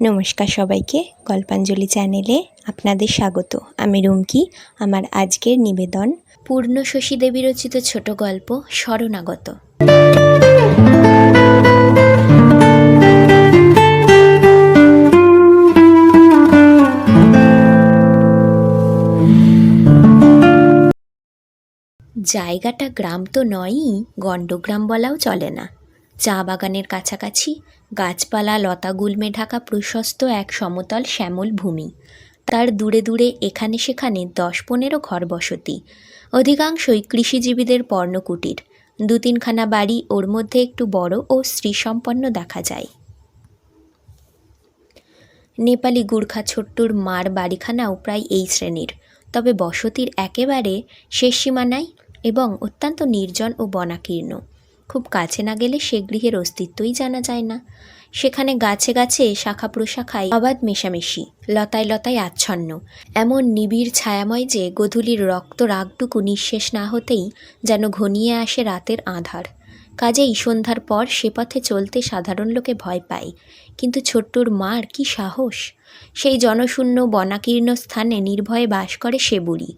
নমস্কার সবাইকে গল্পাঞ্জলি চ্যানেলে আপনাদের স্বাগত। আমি রুমকি, আমার আজকের নিবেদন পূর্ণ শশী দেবী রচিত ছোট গল্প শরণাগত। জায়গাটা গ্রাম তো নয়ই গণ্ডগ্রাম বলাও চলে না। চা বাগানের কাছাকাছি গাছপালা লতা গুল্মে ঢাকা প্রশস্ত এক সমতল শ্যামল ভূমি। তার দূরে দূরে এখানে সেখানে দশ পনেরো ঘর বসতি। অধিকাংশই কৃষিজীবীদের পর্ণকুটির। দু তিনখানা বাড়ি, ওর মধ্যে একটু বড় ও শ্রীসম্পন্ন দেখা যায়। নেপালি গুর্খা ছোট্টুর মার বাড়িখানাও প্রায় এই শ্রেণির। তবে বসতির একেবারে শেষ সীমানায় এবং অত্যন্ত নির্জন ও বনাকীর্ণ। খুব কাছে না গেলে সে গৃহের অস্তিত্বই জানা যায় না। সেখানে গাছে গাছে শাখা প্রশাখায় অবাধ মেশামেশি, লতায় লতায় আচ্ছন্ন। এমন নিবিড় ছায়াময় যে গধূলির রক্ত রাগটুকু নিঃশেষ না হতেই যেন ঘনিয়ে আসে রাতের আধার। কাজেই সন্ধ্যার পর সে পথে চলতে সাধারণ লোকে ভয় পায়। কিন্তু ছোট্টুর মার কি সাহস? সেই জনশূন্য বনাকীর্ণ স্থানে নির্ভয়ে বাস করে সে বুড়ি।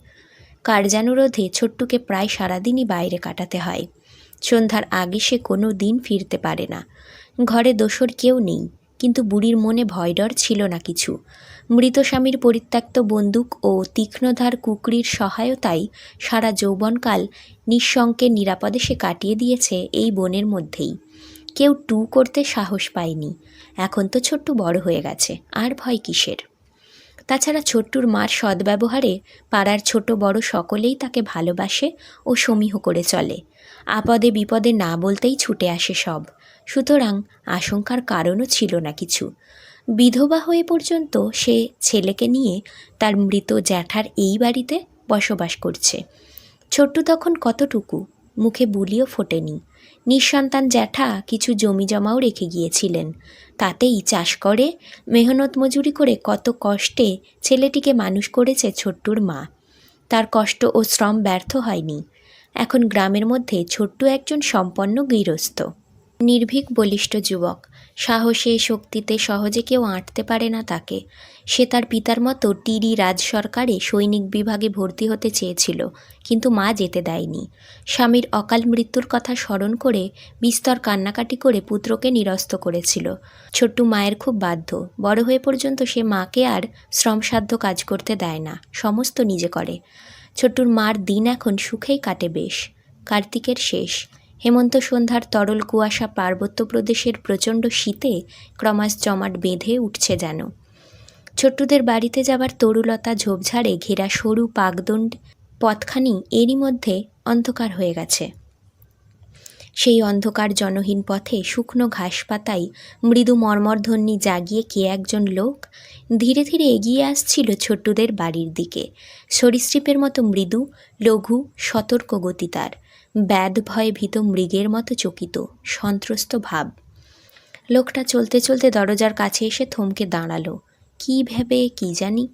কার্যানুরোধে ছোট্টুকে প্রায় সারাদিনই বাইরে কাটাতে হয়। সন্ধ্যার আগে সে কোনো দিন ফিরতে পারে না। ঘরে দোসর কেউ নেই, কিন্তু বুড়ির মনে ভয়ডর ছিল না কিছু। মৃত স্বামীর পরিত্যক্ত বন্দুক ও তীক্ষ্ণধার কুকরির সহায়তায় সারা যৌবনকাল নিঃশঙ্কে নিরাপদে সে কাটিয়ে দিয়েছে এই বনের মধ্যেই। কেউ টু করতে সাহস পায়নি। এখন তো ছোট্ট বড় হয়ে গেছে, আর ভয় কিসের? তাছাড়া ছোট্টুর মার সদ্ব্যবহারে পাড়ার ছোট বড় সকলেই তাকে ভালোবাসে ও সমীহ করে চলে। আপদে বিপদে না বলতেই ছুটে আসে সব। সুতরাং আশঙ্কার কারণও ছিল না কিছু। বিধবা হয়ে পর্যন্ত সে ছেলেকে নিয়ে তার মৃত জ্যাঠার এই বাড়িতে বসবাস করছে। ছোট্টু তখন কতটুকু মুখে বুলিও ফোটেনি। নিঃসন্তান জ্যাঠা কিছু জমি জমাও রেখে গিয়েছিলেন। তাতেই চাষ করে, মেহনত মজুরি করে কত কষ্টে ছেলেটিকে মানুষ করেছে ছোট্টুর মা। তার কষ্ট ও শ্রম ব্যর্থ হয়নি। এখন গ্রামের মধ্যে ছোট্টু একজন সম্পন্ন গৃহস্থ। নির্ভীক বলিষ্ঠ যুবক। সাহসে, শক্তিতে সহজে কেউ আঁটতে পারে না তাকে। সে তার পিতার মতো টিডি রাজ সরকারে সৈনিক বিভাগে ভর্তি হতে চেয়েছিল, কিন্তু মা যেতে দেয়নি। স্বামীর অকাল মৃত্যুর কথা স্মরণ করে বিস্তর কান্নাকাটি করে পুত্রকে নিরস্ত করেছিল। ছোট্টু মায়ের খুব বাধ্য। বড় হয়ে পর্যন্ত সে মাকে আর শ্রমসাধ্য কাজ করতে দেয় না, সমস্ত নিজে করে। ছোট্টুর মার দিন এখন সুখেই কাটে বেশ। কার্তিকের শেষ। হেমন্ত সন্ধ্যার তরল কুয়াশা পার্বত্য প্রদেশের প্রচণ্ড শীতে ক্রমাস জমাট বেঁধে উঠছে যেন। ছোট্টুদের বাড়িতে যাবার তরুলতা ঝোপঝাড়ে ঘেরা সরু পাকদণ্ড পথখানি এরই মধ্যে অন্ধকার হয়ে গেছে। সেই অন্ধকার জনহীন পথে শুকনো ঘাস পাতায় মৃদু মর্মরধ্বনি জাগিয়ে কে একজন লোক ধীরে ধীরে এগিয়ে আসছিল ছোট্টুদের বাড়ির দিকে। সরীসৃপের মতো মৃদু, লঘু সতর্ক গতি তার। ব্যাধ ভয়ে ভীত মৃগের মতো চকিত, সন্ত্রস্ত ভাব। লোকটা চলতে চলতে দরজার কাছে এসে থমকে দাঁড়াল। কী ভেবে, কি জানি?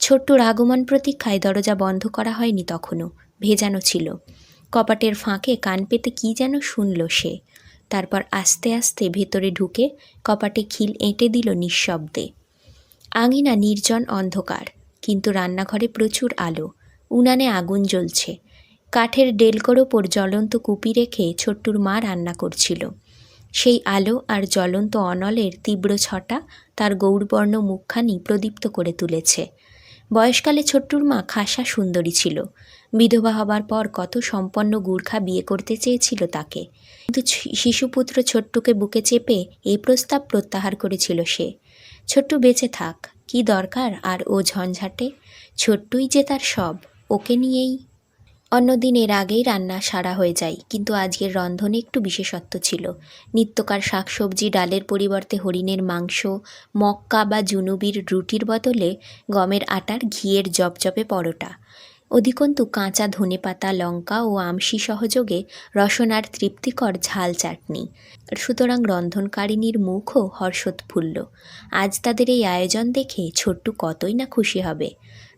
ছোট্টর আগমন প্রতীক্ষায় দরজা বন্ধ করা হয়নি তখনও, ভেজানো ছিল। কপাটের ফাঁকে কান পেতে কী যেন শুনল সে। তারপর আস্তে আস্তে ভেতরে ঢুকে কপাটে খিল এঁটে দিল নিঃশব্দে। আঙিনা নির্জন অন্ধকার, কিন্তু রান্নাঘরে প্রচুর আলো, উনানে আগুন জ্বলছে। কাঠের ডেলকোর ওপর জ্বলন্ত কুপি রেখে ছোট্টুর মা রান্না করছিল। সেই আলো আর জ্বলন্ত অনলের তীব্র ছটা তার গৌরবর্ণ মুখখানি প্রদীপ্ত করে তুলেছে। বয়সকালে ছোট্টুর মা খাসা সুন্দরী ছিল। বিধবা হবার পর কত সম্পন্ন গুর্খা বিয়ে করতে চেয়েছিল তাকে। কিন্তু শিশুপুত্র ছোট্টুকে বুকে চেপে এই প্রস্তাব প্রত্যাহার করেছিল সে। ছোট্টু বেঁচে থাক, কি দরকার আর ও ঝঞ্ঝাটে? ছোট্টুই যে তার সব, ওকে নিয়েই অন্যদিন এর আগেই রান্না সারা হয়ে যায়, কিন্তু আজকের রন্ধনে একটু বিশেষত্ব ছিল। নিত্যকার শাকসবজি ডালের পরিবর্তে হরিণের মাংস, মক্কা বা জুনুবির রুটির বদলে গমের আটার ঘিয়ের জপজপে পরোটা। অধিকন্তু কাঁচা ধনেপাতা, লঙ্কা ও আমশি সহযোগে রসনার তৃপ্তিকর ঝাল চাটনি। সুতরাং রন্ধনকারিণীর মুখও হর্ষোৎফুল্ল। আজ তাদের এই আয়োজন দেখে ছোট্টু কতই না খুশি হবে।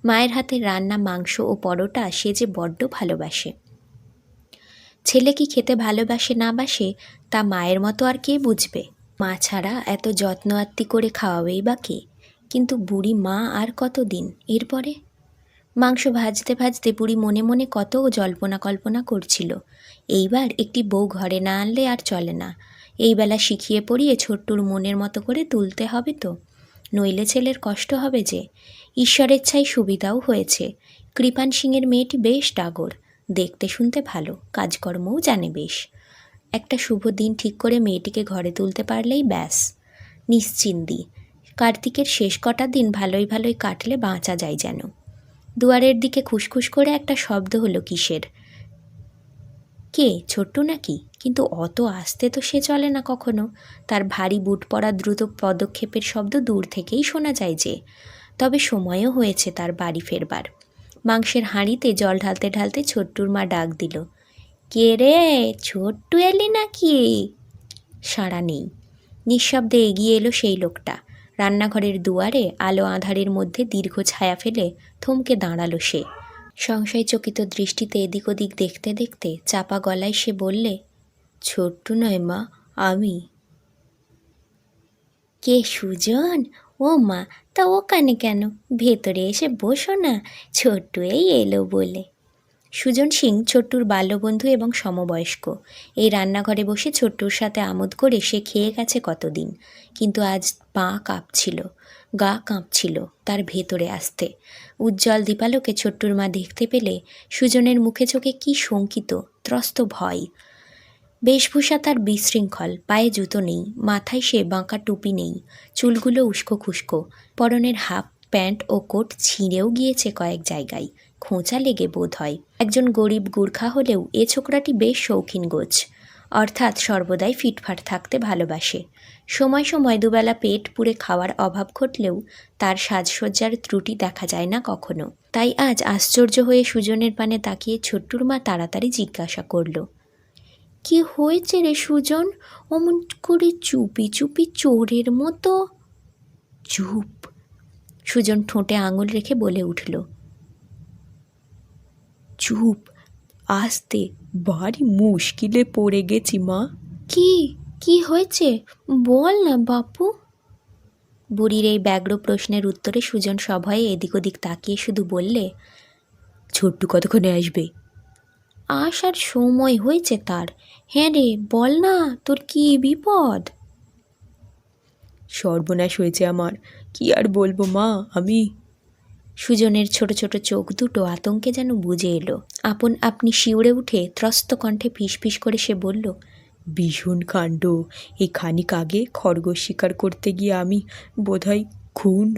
মায়ের হাতে রান্না মাংস ও পরোটা সে যে বড্ড ভালোবাসে। ছেলে কি খেতে ভালোবাসে না বাসে, তা মায়ের মতো আর কে বুঝবে? মা ছাড়া এত যত্ন আত্তি করে খাওয়াবেই বা কে? কিন্তু বুড়ি মা আর কতদিন? এরপরে? মাংস ভাজতে ভাজতে বুড়ি মনে মনে কত জল্পনা কল্পনা করছিল। এইবার একটি বউ ঘরে না আনলে আর চলে না। এই বেলা শিখিয়ে পড়িয়ে ছোট্টুর মনের মতো করে তুলতে হবে তো। নইলে ছেলের কষ্ট হবে যে। ঈশ্বরের ছাই সুবিধাও হয়েছে। কৃপান সিংয়ের মেয়েটি বেশ ডাগর। দেখতে শুনতে ভালো, কাজকর্মও জানে বেশ। একটা শুভ দিন ঠিক করে মেয়েটিকে ঘরে তুলতে পারলেই ব্যাস। নিশ্চিন্দি কার্তিকের শেষ কটা দিন ভালোই ভালোই কাটলে বাঁচা যায় যেন। দুয়ারের দিকে খুসখুস করে একটা শব্দ হলো কিসের? কে, ছোট্ট নাকি? কিন্তু অত আস্তে তো সে চলে না কখনো। তার ভারী বুট পরা দ্রুত পদক্ষেপের শব্দ দূর থেকেই শোনা যায় যে তবে সময়ও হয়েছে তার বাড়ি ফেরবার। মাংসের হাঁড়িতে জল ঢালতে ঢালতে ছোট্টুর মা ডাক দিল, কে রে? ছোট্টু এলি নাকি? সাড়া নেই। নিঃশব্দে এগিয়ে এলো সেই লোকটা। রান্নাঘরের দুয়ারে আলো আঁধারের মধ্যে দীর্ঘ ছায়া ফেলে থমকে দাঁড়াল সে। সংশয়চকিত দৃষ্টিতে এদিক ওদিক দেখতে দেখতে চাপা গলায় সে বললে, ছোট্টু নয় মা, আমি। কে সুজন? ও মা, তা ওখানে কেন? ভেতরে এসে বসো না। ছোট্টু এই এলো বলে। সুজন সিং, ছোট্টুর বাল্যবন্ধু এবং সমবয়স্ক। এই রান্নাঘরে বসে ছোট্টুর সাথে আমোদ করে সে খেয়ে গেছে কতদিন। কিন্তু আজ পা কাঁপছিল, গা কাঁপছিল তার ভেতরে আসতে। উজ্জ্বল দীপালোকে ছোট্টুর মা দেখতে পেলে সুজনের মুখে চোখে কি শঙ্কিত, ত্রস্ত ভয়। বেশভূষা তার বিশৃঙ্খল, পায়ে জুতো নেই, মাথায় সে বাঁকা টুপি নেই, চুলগুলো উস্কো খুস্কো, পরনের হাফ প্যান্ট ও কোট ছিঁড়েও গিয়েছে কয়েক জায়গায়, খোঁচা লেগে বোধ হয়। একজন গরিব গুর্খা হলেও এ ছোকরাটি বেশ শৌখিন গোছ, অর্থাৎ সর্বদাই ফিটফাট থাকতে ভালোবাসে। সময় সময় দুবেলা পেট পুড়ে খাওয়ার অভাব ঘটলেও তার সাজসজ্জার ত্রুটি দেখা যায় না কখনো। তাই আজ আশ্চর্য হয়ে সুজনের পানে তাকিয়ে ছোট্টুর মা তাড়াতাড়ি জিজ্ঞাসা করল কি হয়েছে রে সুজন? অমন করে চুপি চুপি চোরের মতো। চুপ। সুজন ঠোঁটে আঙুল রেখে বলে উঠল চুপ। আস্তে ভারী মুশকিলে পড়ে গেছি মা। কি? কি হয়েছে? বল না বাপু। বুড়ির এই ব্যগ্র প্রশ্নের উত্তরে সুজন সভয়ে এদিক ওদিক তাকিয়ে শুধু বললে ছোট্টু কতক্ষণে আসবে? আসার সময় হয়েছে তার। হ্যাঁ রে বল না তোর কি বিপদ? সর্বনাশ হয়েছে আমার। কি আর বলব মা আমি? সুজনের ছোট ছোট চোখ দুটো আতঙ্কে যেন বুঝে এলো। আপন আপনি শিউরে উঠে ত্রস্ত কণ্ঠে ফিস ফিস করে সে বলল ভীষণ কাণ্ড। এই খানিক আগে খরগোশ শিকার করতে গিয়ে আমি বোধহয় খুন।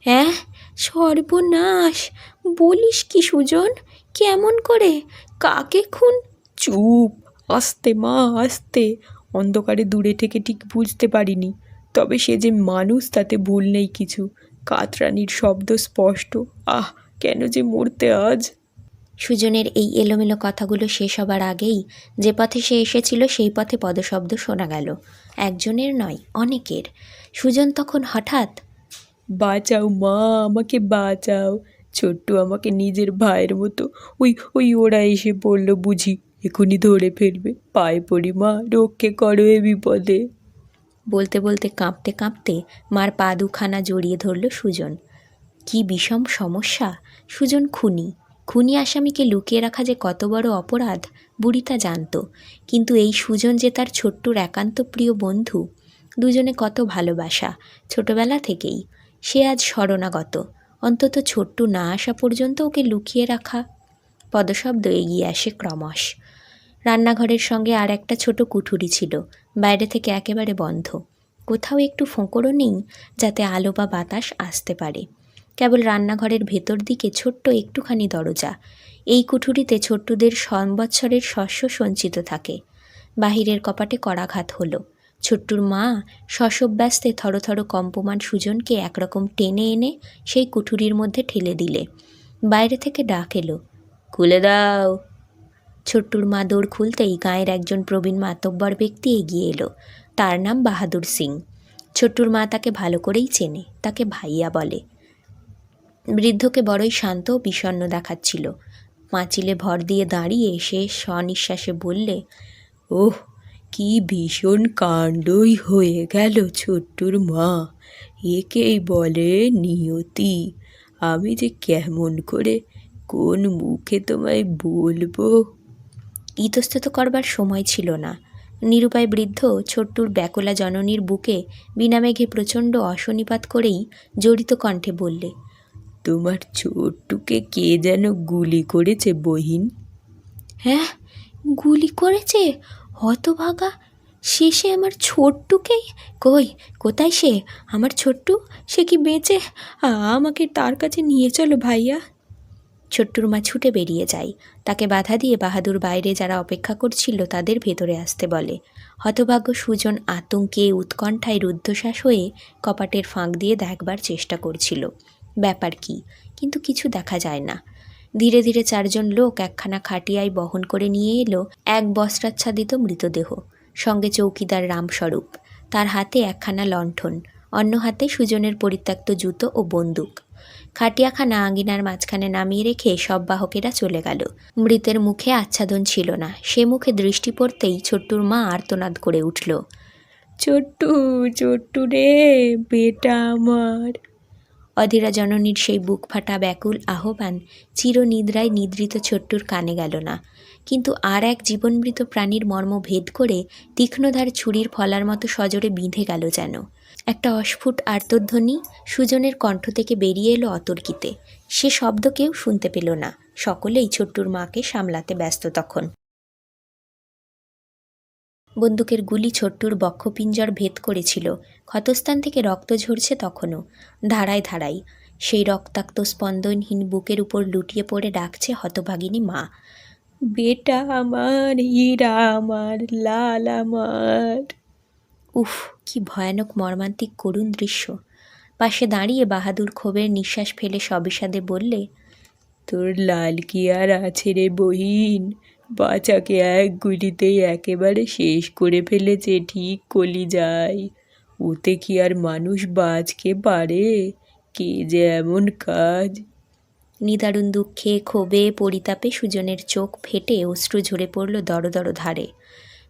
হ্যাঁ সর্বনাশ! বলিস কি সুজন? কেমন করে? কাকে খুন? চুপ আস্তে মা আস্তে। অন্ধকারে দূরে থেকে ঠিক বুঝতে পারিনি। তবে সে যে মানুষ তাতে ভুল নেই কিছু। কাতরানির শব্দ স্পষ্ট। আহ কেন যে মরতে আজ? সুজনের এই এলোমেলো কথাগুলো শেষ হবার আগেই যে পথে সে এসেছিল সেই পথে পদশব্দ শোনা গেল। একজনের নয় অনেকের। সুজন তখন হঠাৎ বাঁচাও মা আমাকে বাঁচাও। ছোট্টু আমাকে নিজের ভাইয়ের মতো। ওই ওই ওরা এসে পড়ল বুঝি। এখনই ধরে ফেলবে। পায়ে পড়ি, মা, রক্ষে করো এ বিপদে। বলতে বলতে কাঁপতে কাঁপতে মার পা দুখানা জড়িয়ে ধরল সুজন। কি বিষম সমস্যা? সুজন খুনি। খুনি আসামিকে লুকিয়ে রাখা যে কত বড় অপরাধ, বুড়ি তা জানত। কিন্তু এই সুজন যে তার ছোট্টুর একান্ত প্রিয় বন্ধু, দুজনে কত ভালোবাসা, ছোটবেলা থেকেই। সে আজ শরণাগত। অন্তত ছোট্টু না আসা পর্যন্ত ওকে লুকিয়ে রাখা। পদশব্দ এগিয়ে আসে ক্রমশ। রান্নাঘরের সঙ্গে আর একটা ছোট কুঠুরি ছিল, বাইরে থেকে একেবারে বন্ধ। কোথাও একটু ফোঁকরও নেই, যাতে আলো বা বাতাস আসতে পারে। কেবল রান্নাঘরের ভেতর দিকে ছোট্ট একটুখানি দরজা। এই কুঠুরিতে ছোট্টদের সংবৎসরের শস্য সঞ্চিত থাকে। বাহিরের কপাটে করাঘাত হলো। ছোট্টুর মা শশব্যস্তে থরথর কম্পমান সুজনকে একরকম টেনে এনে সেই কুঠুরির মধ্যে ঠেলে দিলে। বাইরে থেকে ডাক এলো, খুলে দাও! ছোট্টুর মা দৌড় খুলতেই গায়ের একজন প্রবীণ মাতব্বর ব্যক্তি এগিয়ে এলো, তার নাম বাহাদুর সিং। ছোট্টুর মা তাকে ভালো করেই চেনে, তাকে ভাইয়া বলে। বৃদ্ধকে বড়ই শান্ত ও বিষণ্ণ দেখাচ্ছিল। পাঁচিলে ভর দিয়ে দাঁড়িয়ে সে স্বনিঃশ্বাসে বললে, ওহ কি ভীষণ কাণ্ডই হয়ে গেল ছোট্টুর মা। একেই বলে নিয়তি। আমি যে কেমন করে কোন মুখে তোমায় বলব? ইতস্তত করবার সময় ছিল না। নিরুপায় বৃদ্ধ ছোট্টুর ব্যাকুলা জননীর বুকে বিনামেঘে প্রচণ্ড অশনিপাত করেই জড়িত কণ্ঠে বললে তোমার ছোট্টুকে কে যেন গুলি করেছে বহিন? হ্যাঁ গুলি করেছে? হতভাগা? শেষে আমার ছোট্টুকেই কই? কোথায় সে? আমার ছোট্টু? সে কি বেঁচে? আমাকে তার কাছে নিয়ে চলো ভাইয়া। ছোট্টুর মা ছুটে বেরিয়ে যায়। তাকে বাধা দিয়ে বাহাদুর বাইরে যারা অপেক্ষা করছিল তাদের ভেতরে আসতে বলে। হতভাগ্য সুজন আতঙ্কে উৎকণ্ঠায় রুদ্ধশ্বাস হয়ে কপাটের ফাঁক দিয়ে দেখবার চেষ্টা করছিল। ব্যাপার কি? কিন্তু কিছু দেখা যায় না। ধীরে ধীরে চারজন লোক একখানা খাটিয়ায় বহন করে নিয়ে এলো এক বস্ত্রাচ্ছাদিত মৃতদেহ, সঙ্গে চৌকিদার রামস্বরূপ। তার হাতে একখানা লণ্ঠন, অন্য হাতে সুজনের পরিত্যক্ত জুতো ও বন্দুক। খাটিয়াখানা আঙ্গিনার মাঝখানে নামিয়ে রেখে সব বাহকেরা চলে গেল। মৃতের মুখে আচ্ছাদন ছিল না, সে মুখে দৃষ্টি পড়তেই ছোট্টুর মা আর্তনাদ করে উঠল, ছোট্টু ছোট্টু রে, বেটা আমার। অধীরা জননীর সেই বুক ফাটা ব্যাকুল আহ্বান চিরনিদ্রায় নিদ্রিত ছোট্টুর কানে গেল না। কিন্তু আর এক জীবনমৃত প্রাণীর মর্ম ভেদ করে তীক্ষ্ণধার ছুরির ফলার মতো সজোরে বিঁধে গেল যেন। একটা অস্ফুট আর্তধ্বনি সুজনের কণ্ঠ থেকে বেরিয়ে এলো অতর্কিতে। সে শব্দ কেউ শুনতে পেল না। সকলেই ছোট্টুর মাকে সামলাতে ব্যস্ত তখন। বন্দুকের গুলি ছোট্টুর বক্ষপিঞ্জর ভেদ করেছিল। ক্ষতস্থান থেকে রক্ত ঝরছে তখনও। ধারায় ধারায়। সেই রক্তাক্ত স্পন্দনহীন বুকের উপর লুটিয়ে পড়ে ডাকছে হতভাগিনী মা। বেটা আমার হীরা আমার লাল আমার। উফ কি ভয়ানক মর্মান্তিক করুণ দৃশ্য। পাশে দাঁড়িয়ে বাহাদুর ক্ষোভের নিঃশ্বাস ফেলে সবিষাদে বললে তোর লাল কি আর আছে রে বহিন? বাচ্চাকে এক গুলিতেই একেবারে শেষ করে ফেলেছে, ঠিক কলি যায় ওতে কি আর মানুষ বাঁচকে পারে? কে যে এমন কাজ? নিদারুণ দুঃখে ক্ষোভে পরিতাপে সুজনের চোখ ফেটে অশ্রু ঝরে পড়ল দর দর ধারে।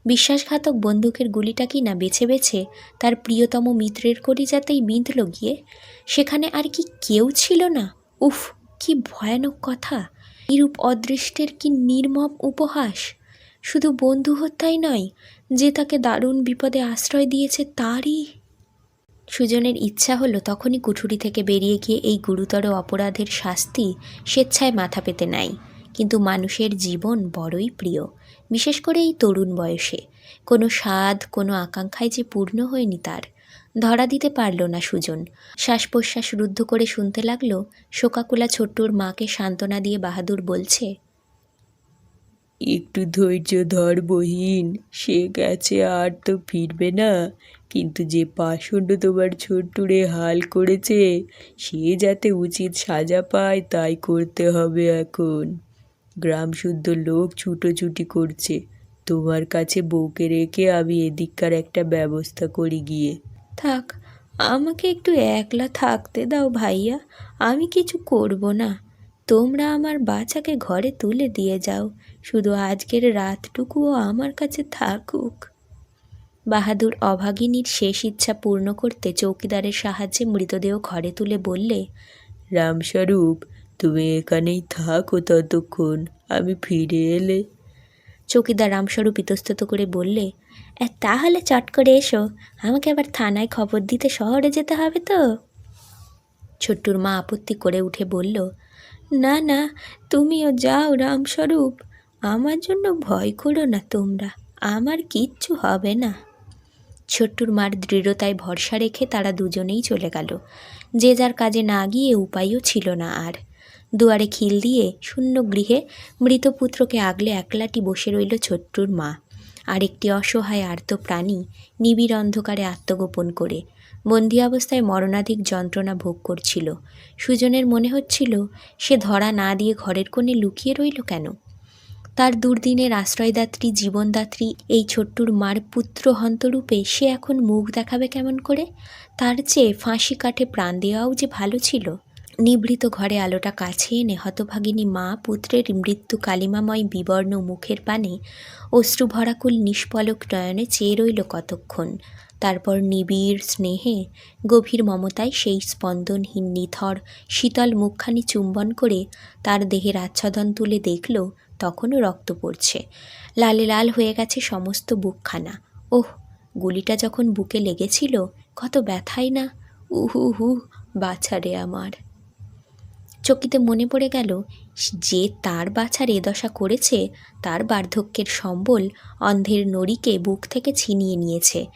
বিশ্বাসঘাতক বন্দুকের গুলিটা কি না বেছে বেছে তার প্রিয়তম মিত্রের কলিজাতেই বিঁধল গিয়ে? সেখানে আর কি কেউ ছিল না? উফ, কি ভয়ানক কথা! এরূপ অদৃষ্টের কি নির্মম উপহাস? শুধু বন্ধু হত্যাই নয়, যে তাকে দারুণ বিপদে আশ্রয় দিয়েছে তারই। সুজনের ইচ্ছা হলো তখনই কুঠুরি থেকে বেরিয়ে গিয়ে এই গুরুতর অপরাধের শাস্তি স্বেচ্ছায় মাথা পেতে নাই। কিন্তু মানুষের জীবন বড়ই প্রিয়, বিশেষ করে এই তরুণ বয়সে। কোনো স্বাদ, কোনো আকাঙ্ক্ষায় যে পূর্ণ হয়নি তার। ধরা দিতে পারল না সুজন। শ্বাস প্রশ্বাস রুদ্ধ করে শুনতে লাগল, শোকাকুলা ছোট্টুর মাকে সান্ত্বনা দিয়ে বাহাদুর বলছে, একটু ধৈর্য ধর বহিন, সে গেছে আর তো ফিরবে না। কিন্তু যে পাষণ্ড তোমার ছোট্টুরে হাল করেছে, সে যাতে উচিত সাজা পায় তাই করতে হবে এখন। গ্রাম শুদ্ধ লোক ছুটোছুটি করছে। তোমার কাছে বউকে রেখে আমি এদিককার একটা ব্যবস্থা করি গিয়ে। থাক, আমাকে একটু একলা থাকতে দাও ভাইয়া, আমি কিছু করব না। তোমরা আমার বাচ্চাকে ঘরে তুলে দিয়ে যাও, শুধু আজকের রাতটুকুও আমার কাছে থাকুক। বাহাদুর অভাগিনীর শেষ ইচ্ছা পূর্ণ করতে চৌকিদারের সাহায্যে মৃতদেহ ঘরে তুলে বললে, রামস্বরূপ, তুমি এখানেই থাকো ততক্ষণ, আমি ফিরে এলে চৌকিদার রামস্বরূপ ইতস্তত করে বললে "এ, তাহলে চট করে এসো আমাকে আবার থানায় খবর দিতে শহরে যেতে হবে তো? ছোট্টুর মা আপত্তি করে উঠে বলল না না তুমিও যাও রামস্বরূপ আমার জন্য ভয় করো না তোমরা আমার কিচ্ছু হবে না। ছোট্টুর মার দৃঢ়তায় ভরসা রেখে তারা দুজনেই চলে গেল। যে যার কাজে না গিয়ে উপায়ও ছিল না আর। দুয়ারে খিল দিয়ে শূন্য গৃহে মৃত পুত্রকে আগলে একলাটি বসে রইল ছোট্টুর মা। আরেকটি অসহায় আর্ত প্রাণী নিবিড় অন্ধকারে আত্মগোপন করে বন্দি অবস্থায় মরণাধিক যন্ত্রণা ভোগ করছিল। সুজনের মনে হচ্ছিল, সে ধরা না দিয়ে ঘরের কোণে লুকিয়ে রইল কেন? তার দুর্দিনের আশ্রয়দাত্রী, জীবনদাত্রী এই ছোট্টুর মার পুত্র হন্তরূপে সে এখন মুখ দেখাবে কেমন করে? তার চেয়ে ফাঁসি কাঠে প্রাণ দেওয়াও যে ভালো ছিল। নিভৃত ঘরে আলোটা কাছে এনে হতভাগিনী মা, পুত্রের মৃত্যু কালিমাময় বিবর্ণ মুখের পানে অশ্রুভরাকুল নিষ্পলক নয়নে চেয়ে রইল কতক্ষণ। তারপর নিবিড় স্নেহে, গভীর মমতায় সেই স্পন্দনহীন নিথর, শীতল মুখখানি চুম্বন করে তার দেহের আচ্ছাদন তুলে দেখল, তখনও রক্ত পড়ছে। লালে লাল হয়ে গেছে সমস্ত বুকখানা। ওহ, গুলিটা যখন বুকে লেগেছিল, কত ব্যথাই না। উহু হু বাছারে আমার। চকিতে মনে পড়ে গেল, যে তার বাছার এ দশা করেছে, তার বার্ধক্যের সম্বল অন্ধের নড়িকে বুক থেকে ছিনিয়ে নিয়েছে।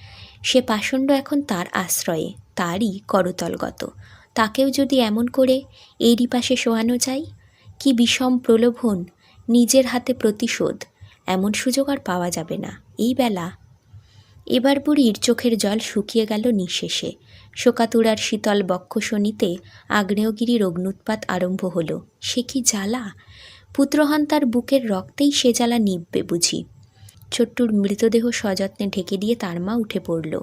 সে পাষণ্ড এখন তার আশ্রয়ে, তারই করতলগত। তাকেও যদি এমন করে, এরই পাশে শোয়ানো যায়? কি বিষম প্রলোভন, নিজের হাতে প্রতিশোধ, এমন সুযোগ আর পাওয়া যাবে না। এই বেলা এবার বুড়ির চোখের জল শুকিয়ে গেল নিঃশেষে। শোকাতুরার শীতল বক্ষশনিতে আগ্নেয়গিরির অগ্নুৎপাত আরম্ভ হল। সে কি জ্বালা? পুত্রহন তার বুকের রক্তেই সে জ্বালা নিববে বুঝি। ছোট্টুর মৃতদেহ সযত্নে ঢেকে দিয়ে তার মা উঠে পড়ল।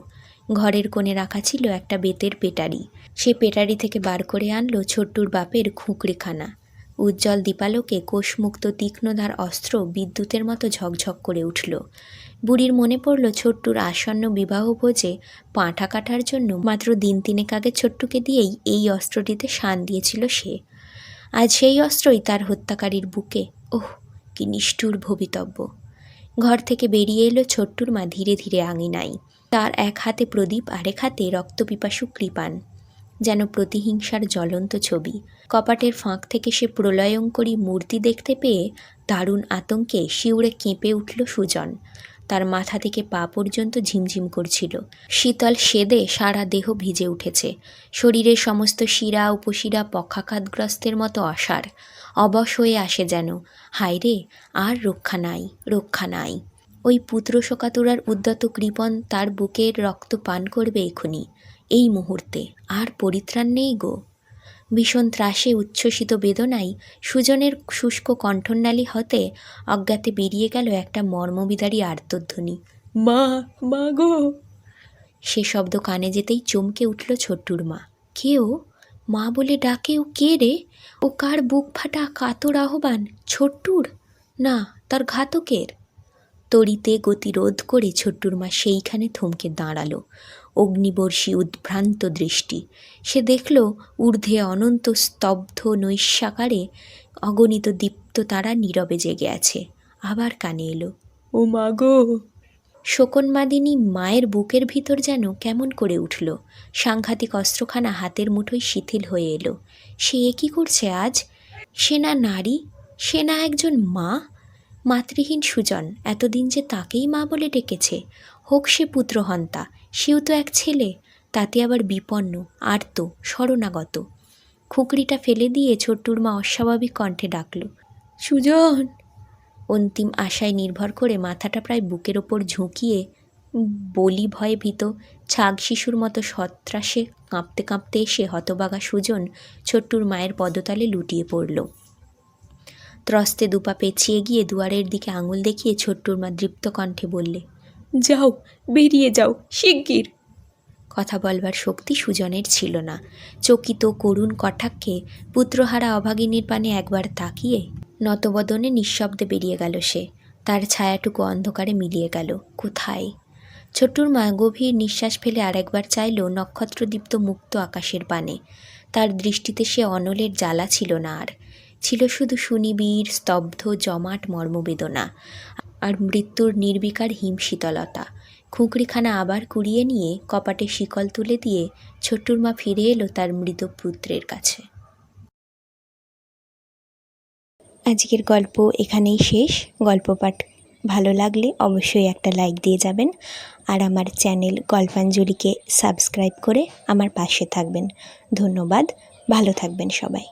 ঘরের কোণে রাখা ছিল একটা বেতের পেটারি। সে পেটারি থেকে বার করে আনলো ছোট্টুর বাপের খুঁকড়িখানা। উজ্জ্বল দীপালোকে কোষমুক্ত তীক্ষ্ণধার অস্ত্র বিদ্যুতের মতো ঝকঝক করে উঠল। বুড়ির মনে পড়ল ছোট্টুর আসন্ন বিবাহ ভোজে পাঁঠা কাটার জন্য মাত্র দিন তিনেক আগে ছোট্টুকে দিয়েই এই অস্ত্রটিতে শান দিয়েছিল সে। আজ সেই অস্ত্রই তার হত্যাকারীর বুকে। ওহ, কি নিষ্ঠুর ভবিতব্য। ঘর থেকে বেরিয়ে এলো ছোট্টুর মা ধীরে ধীরে আঙিনাই তার এক হাতে প্রদীপ, আরেক হাতে রক্তপিপাসু কৃপান। যেন প্রতিহিংসার জ্বলন্ত ছবি। কপাটের ফাঁক থেকে সে প্রলয়ঙ্করী মূর্তি দেখতে পেয়ে দারুণ আতঙ্কে শিউরে কেঁপে উঠল সুজন। তার মাথা থেকে পা পর্যন্ত ঝিমঝিম করছিল। শীতল সেদে সারা দেহ ভিজে উঠেছে। শরীরের সমস্ত শিরা, উপশিরা, পক্ষাঘাতগ্রস্তের মতো অসার। অবশ হয়ে আসে যেন। হায় রে আর রক্ষা নাই রক্ষা নাই। ওই পুত্র শোকাতুরার উদ্যত কৃপণ তার বুকের রক্ত পান করবে এখনি। এই মুহূর্তে আর পরিত্রাণ নেই গো। ভীষণ ত্রাসে উচ্ছ্বসিত বেদনায় সুজনের শুষ্ক কণ্ঠনালী হতে অজ্ঞাতে বেরিয়ে গেল একটা মর্মবিদারী আর্তধ্বনি। মা মা গো। সে শব্দ কানে যেতেই চমকে উঠল ছোট্টুর মা। কেউ মা বলে ডাকে ও কে রে? ও কার বুক ফাটা কাতর আহ্বান? ছোট্টুর? না তার ঘাতকের। তড়িতে গতিরোধ করে ছোট্টুর মা সেইখানে থমকে দাঁড়াল। অগ্নিবর্ষী উদ্ভ্রান্ত দৃষ্টি। সে দেখল ঊর্ধ্বে অনন্ত স্তব্ধ নৈশাকারে অগণিত দীপ্ত তারা নীরবে জেগে আছে। আবার কানে এলো, ও মা গো! শোকনমাদিনী মায়ের বুকের ভিতর যেন কেমন করে উঠল। সাংঘাতিক অস্ত্রখানা হাতের মুঠোয় শিথিল হয়ে এলো, সে এ কী করছে আজ? সে না নারী? সে না একজন মা? মাতৃহীন সুজন, এতদিন যে তাকেই মা বলে ডেকেছে। হোক সে পুত্রহন্তা সেও তো এক ছেলে, তাতে আবার বিপন্ন, আর্ত, শরণাগত। খুকরিটা ফেলে দিয়ে ছোট্টুর মা অস্বাভাবিক কণ্ঠে ডাকল, সুজন! অন্তিম আশায় নির্ভর করে মাথাটা প্রায় বুকের ওপর ঝুঁকিয়ে বলি ভয়ে ভীত, ছাগ শিশুর মতো সত্রাসে কাঁপতে কাঁপতে এসে হতবাগা সুজন ছোট্টুর মায়ের পদতলে লুটিয়ে পড়ল। ত্রস্তে দুপা পেঁচিয়ে গিয়ে দুয়ারের দিকে আঙুল দেখিয়ে ছোট্টুর মা দৃপ্ত কণ্ঠে বললে যাও, বেরিয়ে যাও, শিগগির। কথা বলবার শক্তি সুজনের ছিল না। চকিত করুণ কটাক্ষে পুত্রহারা অভাগিনীর পানে একবার তাকিয়ে নতবদনে নিঃশব্দে বেরিয়ে গেল সে। তার ছায়াটুকু অন্ধকারে মিলিয়ে গেল। কোথায়? ছোট্টুর মা গভীর নিঃশ্বাস ফেলে আরেকবার চাইল নক্ষত্রদীপ্ত মুক্ত আকাশের পানে। তার দৃষ্টিতে সে অনলের জ্বালা ছিল না আর। ছিল শুধু সুনিবিড়, স্তব্ধ, জমাট মর্মবেদনা। আর মৃত্যুর নির্বিকার হিমশীতলতা। খুঁকড়িখানা আবার কুড়িয়ে নিয়ে কপাটে শিকল তুলে দিয়ে ছোট্টুর মা ফিরে এলো তার মৃত পুত্রের কাছে। আজকের গল্প এখানেই শেষ। গল্প পাঠ ভালো লাগলে অবশ্যই একটা লাইক দিয়ে যাবেন। আর আমার চ্যানেল গল্পাঞ্জলিকে সাবস্ক্রাইব করে আমার পাশে থাকবেন। ধন্যবাদ। ভালো থাকবেন সবাই।